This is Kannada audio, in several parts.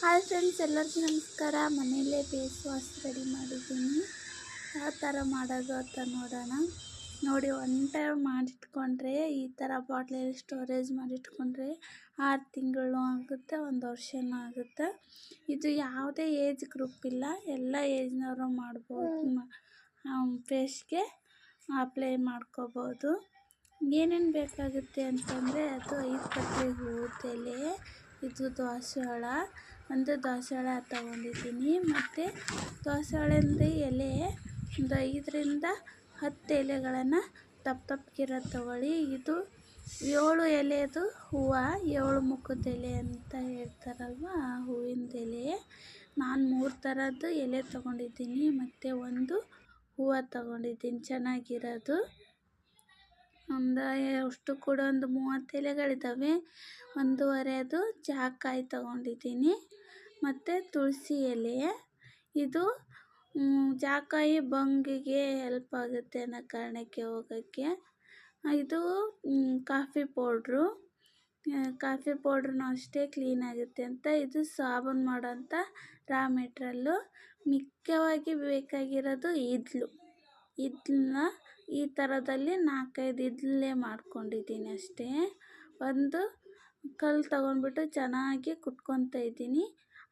ಹಾಯ್ ಫ್ರೆಂಡ್ಸ್ ಎಲ್ಲರಿಗೂ ನಮಸ್ಕಾರ. ಮನೆಯಲ್ಲೇ ಬೇಸು ವಾಸ್ ರೆಡಿ ಮಾಡಿದ್ದೀನಿ. ಯಾವ ಥರ ಮಾಡೋದು ಅಂತ ನೋಡೋಣ. ನೋಡಿ ಒನ್ ಟೈಮ್ ಮಾಡಿಟ್ಕೊಂಡ್ರೆ ಈ ಥರ ಬಾಟ್ಲಲ್ಲಿ ಸ್ಟೋರೇಜ್ ಮಾಡಿಟ್ಕೊಂಡ್ರೆ ಆರು ತಿಂಗಳು ಆಗುತ್ತೆ ಒಂದು ವರ್ಷನೂ ಆಗುತ್ತೆ. ಇದು ಯಾವುದೇ ಏಜ್ ಗ್ರೂಪ್ ಇಲ್ಲ. ಎಲ್ಲ ಏಜ್ನವರು ಮಾಡ್ಬೋದು. ಫ್ರೆಶ್ಗೆ ಅಪ್ಲೈ ಮಾಡ್ಕೋಬೋದು. ಏನೇನು ಬೇಕಾಗುತ್ತೆ ಅಂತಂದರೆ ಅದು ಐದು ಪತ್ರೆ ಹೂವು ಇದು ದಾಸವಾಳ ಒಂದು ದಾಸವಾಳ ತಗೊಂಡಿದ್ದೀನಿ ಮತ್ತು ದಾಸವಾಳದ ಎಲೆ ಒಂದು ಐದರಿಂದ ಹತ್ತು ಎಲೆಗಳನ್ನು ದಪ್ಪ ದಪ್ಪಗಿರೋದು ತಗೊಳ್ಳಿ. ಇದು ಏಳು ಎಲೆದು ಹೂವು, ಏಳು ಮುಖದ ಎಲೆ ಅಂತ ಹೇಳ್ತಾರಲ್ವ? ಆ ಹೂವಿಂದ ಎಲೆ. ನಾನು ಮೂರು ಥರದ್ದು ಎಲೆ ತಗೊಂಡಿದ್ದೀನಿ. ಮತ್ತು ಒಂದು ಹೂವು ತಗೊಂಡಿದ್ದೀನಿ. ಚೆನ್ನಾಗಿರೋದು. ಒಂದು ಅಷ್ಟು ಕೂಡ ಒಂದು ಮೂವತ್ತು ಎಲೆಗಳಿದ್ದಾವೆ. ಒಂದೂವರೆದು ಜಾಕಾಯಿ ತಗೊಂಡಿದ್ದೀನಿ. ಮತ್ತು ತುಳಸಿ ಎಲೆ. ಇದು ಜಾಕಾಯಿ ಬಂಗಿಗೆ ಹೆಲ್ಪ್ ಆಗುತ್ತೆ ಅನ್ನೋ ಕಾರಣಕ್ಕೆ ಹೋಗೋಕ್ಕೆ. ಇದು ಕಾಫಿ ಪೌಡ್ರು ಕಾಫಿ ಪೌಡ್ರೂ ಅಷ್ಟೇ ಕ್ಲೀನ್ ಆಗುತ್ತೆ ಅಂತ. ಇದು ಸಾಬೂನು ಮಾಡೋಂಥ ರಾ ಮೆಟ್ರಲ್ಲು ಮುಖ್ಯವಾಗಿ ಬೇಕಾಗಿರೋದು ಇದ್ಲು. ಇದ್ಲನ್ನ ಈ ಥರದಲ್ಲಿ ನಾಲ್ಕೈದು ಇದ್ಲೇ ಮಾಡ್ಕೊಂಡಿದ್ದೀನಿ ಅಷ್ಟೇ. ಒಂದು ಕಲ್ಲು ತಗೊಂಡ್ಬಿಟ್ಟು ಚೆನ್ನಾಗಿ ಕುಟ್ಕೊತಾ ಇದ್ದೀನಿ.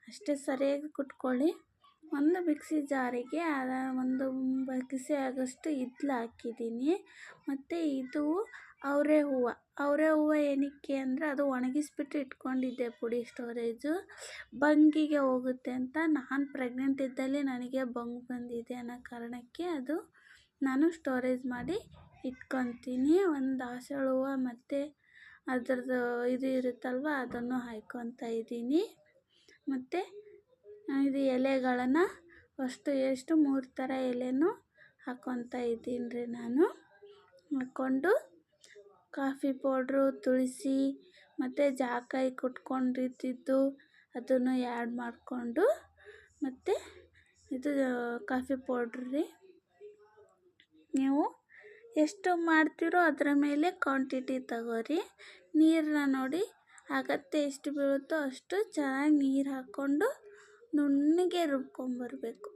ಅಷ್ಟೇ ಸರಿಯಾಗಿ ಕುಟ್ಕೊಳ್ಳಿ. ಒಂದು ಮಿಕ್ಸಿ ಜಾರಿಗೆ ಒಂದು ಬಗ್ಸೆ ಆಗೋಷ್ಟು ಇದ್ಲು ಹಾಕಿದ್ದೀನಿ. ಮತ್ತು ಇದು ಅವರೆ ಹೂವು. ಅವರೆ ಹೂವು ಏನಕ್ಕೆ ಅಂದರೆ ಅದು ಒಣಗಿಸ್ಬಿಟ್ಟು ಇಟ್ಕೊಂಡಿದ್ದೆ ಪುಡಿ ಸ್ಟೋರೇಜು. ಬಂಗಿಗೆ ಹೋಗುತ್ತೆ ಅಂತ. ನಾನು ಪ್ರೆಗ್ನೆಂಟ್ ಇದ್ದಲ್ಲಿ ನನಗೆ ಬಂಗ್ ಬಂದಿದೆ ಅನ್ನೋ ಕಾರಣಕ್ಕೆ ಅದು ನಾನು ಸ್ಟೋರೇಜ್ ಮಾಡಿ ಇಟ್ಕೊತೀನಿ. ಒಂದು ದಾಸವಾಳ ಹೂವು ಮತ್ತು ಅದರದ್ದು ಇದು ಇರುತ್ತಲ್ವ, ಅದನ್ನು ಹಾಕ್ಕೊತಾ ಇದ್ದೀನಿ. ಮತ್ತು ಇದು ಎಲೆಗಳನ್ನು ಅಷ್ಟು ಎಷ್ಟು ಮೂರು ಥರ ಎಲೆನೂ ಹಾಕ್ಕೊತಾ ಇದ್ದೀನಿ ರೀ ನಾನು. ಹಾಕ್ಕೊಂಡು ಕಾಫಿ ಪೌಡ್ರು ತುಳಸಿ ಮತ್ತು ಜಾಕಾಯಿ ಕುಟ್ಕೊಂಡಿದ್ದಿದ್ದು ಅದನ್ನು ಆ್ಯಡ್ ಮಾಡಿಕೊಂಡು ಮತ್ತು ಇದು ಕಾಫಿ ಪೌಡ್ರ್ ರೀ. ನೀವು ಎಷ್ಟು ಮಾಡ್ತೀರೋ ಅದರ ಮೇಲೆ ಕ್ವಾಂಟಿಟಿ ತಗೋರಿ. ನೀರನ್ನ ನೋಡಿ ಅಗತ್ಯ ಎಷ್ಟು ಬೀಳುತ್ತೋ ಅಷ್ಟು ಚೆನ್ನಾಗಿ ನೀರು ಹಾಕ್ಕೊಂಡು ನುಣ್ಣಗೆ ರುಬ್ಕೊಂಬರ್ಬೇಕು.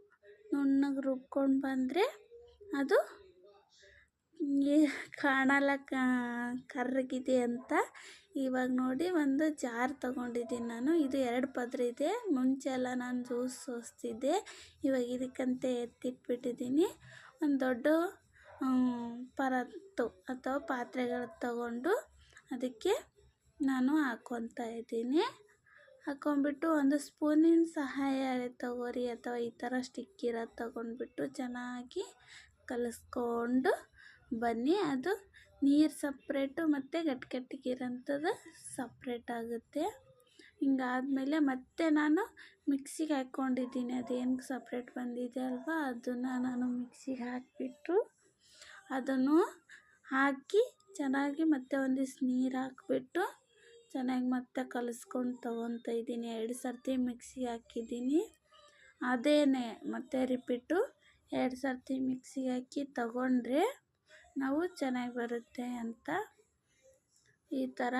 ನುಣ್ಣಗೆ ರುಬ್ಕೊಂಡು ಬಂದರೆ ಅದು ಕಾಣಲ್ಲ ಕರ್ರಗಿದೆ ಅಂತ ಇವಾಗ ನೋಡಿ ಒಂದು ಜಾರ್ ತಗೊಂಡಿದ್ದೀನಿ ನಾನು. ಇದು ಎರಡು ಪದ್ರ ಇದೆ. ಮುಂಚೆ ಎಲ್ಲ ನಾನು ಜ್ಯೂಸ್ ಸೋಸ್ತಿದ್ದೆ. ಇವಾಗ ಇದಕ್ಕಂತೆ ಎತ್ತಿಟ್ಬಿಟ್ಟಿದ್ದೀನಿ. ಒಂದು ದೊಡ್ಡ ಪರತ್ತು ಅಥವಾ ಪಾತ್ರೆಗಳು ತಗೊಂಡು ಅದಕ್ಕೆ ನಾನು ಹಾಕ್ಕೊತಾ ಇದ್ದೀನಿ. ಹಾಕೊಂಡ್ಬಿಟ್ಟು ಒಂದು ಸ್ಪೂನಿನ ಸಹಾಯ ತಗೋರಿ ಅಥವಾ ಈ ಥರ ಸ್ಟಿಕ್ ಇರೋದು ತಗೊಂಡ್ಬಿಟ್ಟು ಚೆನ್ನಾಗಿ ಕಲಸ್ಕೊಂಡು ಬನ್ನಿ. ಅದು ನೀರು ಸಪ್ರೇಟು ಮತ್ತು ಗಟ್ಟಿ ಗಟ್ಟಿಗಿರೋಂಥದ್ದು ಸಪ್ರೇಟ್ ಆಗುತ್ತೆ. ಹಿಂಗಾದಮೇಲೆ ಮತ್ತೆ ನಾನು ಮಿಕ್ಸಿಗೆ ಹಾಕ್ಕೊಂಡಿದ್ದೀನಿ. ಅದೇನು ಸಪ್ರೇಟ್ ಬಂದಿದೆ ಅಲ್ವಾ? ಅದನ್ನು ನಾನು ಮಿಕ್ಸಿಗೆ ಹಾಕಿಬಿಟ್ಟು ಅದನ್ನು ಹಾಕಿ ಚೆನ್ನಾಗಿ ಮತ್ತೆ ಒಂದಿಷ್ಟು ನೀರು ಹಾಕಿಬಿಟ್ಟು ಚೆನ್ನಾಗಿ ಮತ್ತೆ ಕಲಸ್ಕೊಂಡು ತೊಗೊತಾ ಇದ್ದೀನಿ. ಎರಡು ಸರ್ತಿ ಮಿಕ್ಸಿಗೆ ಹಾಕಿದ್ದೀನಿ. ಅದೇನೇ ಮತ್ತೆ ರಿಪೀಟು ಎರಡು ಸರ್ತಿ ಮಿಕ್ಸಿಗೆ ಹಾಕಿ ತಗೊಂಡ್ರೆ ನಾವು ಚೆನ್ನಾಗಿ ಬರುತ್ತೆ ಅಂತ ಈ ಥರ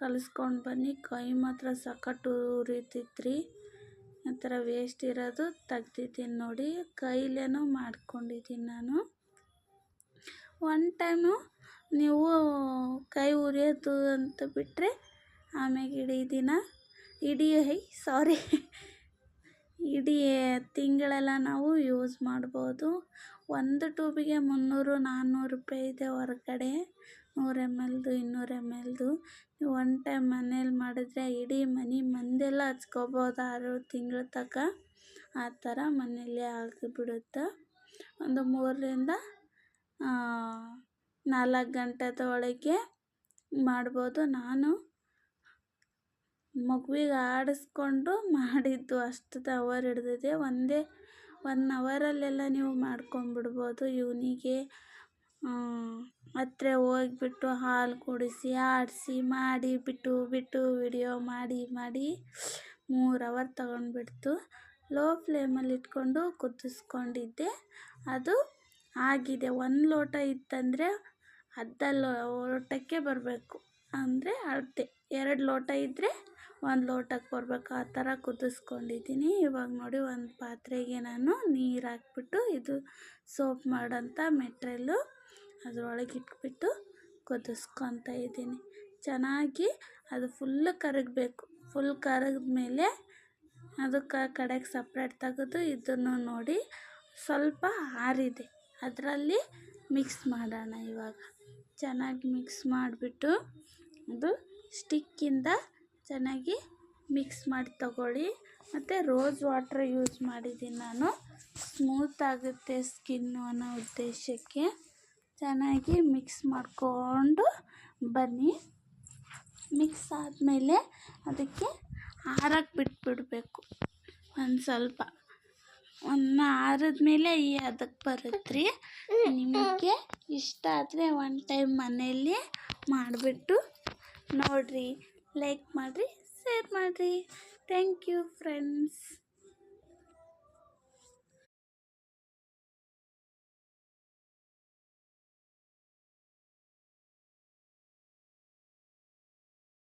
ಕಲಿಸ್ಕೊಂಡು ಬನ್ನಿ. ಕೈ ಮಾತ್ರ ಸಖತ್ತು ಉರಿತಿತ್ರಿ. ಆ ಥರ ವೇಸ್ಟ್ ಇರೋದು. ತೆಗ್ದಿದ್ದೀನಿ ನೋಡಿ. ಕೈಲೇನೂ ಮಾಡ್ಕೊಂಡಿದ್ದೀನಿ ನಾನು. ಒನ್ ಟೈಮು ನೀವು ಕೈ ಉರಿಯೋದು ಅಂತ ಬಿಟ್ಟರೆ ಆಮ್ಯಾಗ ಇಡೀ ದಿನ ಇಡೀ ಐ ಸಾರಿ ಇಡೀ ತಿಂಗಳೆಲ್ಲ ನಾವು ಯೂಸ್ ಮಾಡ್ಬೋದು. ಒಂದು ಟ್ಯೂಬಿಗೆ ಮುನ್ನೂರು, ನಾನ್ನೂರು ರೂಪಾಯಿ ಇದೆ ಹೊರಗಡೆ. ನೂರು ಎಂ ಎಲ್ದು ಇನ್ನೂರು ಎಂ ಎಲ್ದು ಒನ್ ಟೈಮ್ ಮನೇಲಿ ಮಾಡಿದ್ರೆ ಇಡೀ ಮನೆ ಮಂದೆಲ್ಲ ಹಚ್ಕೋಬೋದು ಆರು ತಿಂಗಳ ತನಕ ಆ ಥರ ಮನೆಯಲ್ಲೇ ಆಗಿಬಿಡುತ್ತೆ. ಒಂದು ಮೂರರಿಂದ ನಾಲ್ಕು ಗಂಟೆದ ಒಳಗೆ ಮಾಡ್ಬೋದು. ನಾನು ಮಗುವಿಗೆ ಆಡಿಸ್ಕೊಂಡು ಮಾಡಿದ್ದು ಅಷ್ಟು ಅವರ್ ಹಿಡ್ದಿದೆ. ಒಂದೇ ಒನ್ ಅವರಲ್ಲೆಲ್ಲ ನೀವು ಮಾಡ್ಕೊಂಡ್ಬಿಡ್ಬೋದು. ಇವನಿಗೆ ಹತ್ರ ಹೋಗ್ಬಿಟ್ಟು ಹಾಲು ಕುಡಿಸಿ, ಆಡಿಸಿ, ಮಾಡಿ, ಬಿಟ್ಟು ಬಿಟ್ಟು ವಿಡಿಯೋ ಮಾಡಿ ಮಾಡಿ ಮೂರು ಅವರ್ ತಗೊಂಡ್ಬಿಡ್ತು. ಲೋ ಫ್ಲೇಮಲ್ಲಿ ಇಟ್ಕೊಂಡು ಕುದಿಸ್ಕೊಂಡಿದ್ದೆ. ಅದು ಆಗಿದೆ. ಒಂದು ಲೋಟ ಇತ್ತಂದರೆ ಅರ್ಧ ಲೋಟಕ್ಕೆ ಬರಬೇಕು. ಅಂದರೆ ಅಳತೆ ಎರಡು ಲೋಟ ಇದ್ದರೆ ಒಂದು ಲೋಟಕ್ಕೆ ಬರಬೇಕು. ಆ ಥರ ಕುದಿಸ್ಕೊಂಡಿದ್ದೀನಿ. ಇವಾಗ ನೋಡಿ ಒಂದು ಪಾತ್ರೆಗೆ ನಾನು ನೀರು ಹಾಕ್ಬಿಟ್ಟು ಇದು ಸೋಪ್ ಮಾಡೋಂಥ ಮೆಟ್ರೆಲ್ಲು ಅದರೊಳಗೆ ಇಟ್ಬಿಟ್ಟು ಕುದಿಸ್ಕೊತ ಇದ್ದೀನಿ. ಚೆನ್ನಾಗಿ ಅದು ಫುಲ್ಲು ಕರಗಬೇಕು. ಫುಲ್ ಕರಗಿದ್ಮೇಲೆ ಅದಕ್ಕೆ ಕಡೆಗೆ ಸಪ್ರೇಟ್ ತೆಗೆದು ಇದನ್ನು ನೋಡಿ ಸ್ವಲ್ಪ ಆರಿದೆ. ಅದರಲ್ಲಿ ಮಿಕ್ಸ್ ಮಾಡೋಣ ಇವಾಗ. ಚೆನ್ನಾಗಿ ಮಿಕ್ಸ್ ಮಾಡಿಬಿಟ್ಟು ಅದು ಸ್ಟಿಕ್ಕಿಂದ ಚೆನ್ನಾಗಿ ಮಿಕ್ಸ್ ಮಾಡಿ ತಗೊಳ್ಳಿ. ಮತ್ತು ರೋಸ್ ವಾಟ್ರ್ ಯೂಸ್ ಮಾಡಿದ್ದೀನಿ ನಾನು. ಸ್ಮೂತ್ ಆಗುತ್ತೆ ಸ್ಕಿನ್ನು ಅನ್ನೋ ಉದ್ದೇಶಕ್ಕೆ. ಚೆನ್ನಾಗಿ ಮಿಕ್ಸ್ ಮಾಡಿಕೊಂಡು ಬನ್ನಿ. ಮಿಕ್ಸ್ ಆದಮೇಲೆ ಅದಕ್ಕೆ ಆರಕ್ಕೆ ಬಿಟ್ಬಿಡಬೇಕು ಒಂದು ಸ್ವಲ್ಪ. ಒಂದು ಆರಿದ್ಮೇಲೆ ಈ ಅದಕ್ಕೆ ಬರುತ್ತೆ ರೀ ನಿಮಗೆ ಇಷ್ಟ ಆದರೆ ಒನ್ ಟೈಮ್ ಮನೆಯಲ್ಲಿ ಮಾಡಿಬಿಟ್ಟು ನೋಡಿರಿ ಲೈಕ್ ಮಾಡಿರಿ ಶೇರ್ ಮಾಡಿರಿ. Thank you friends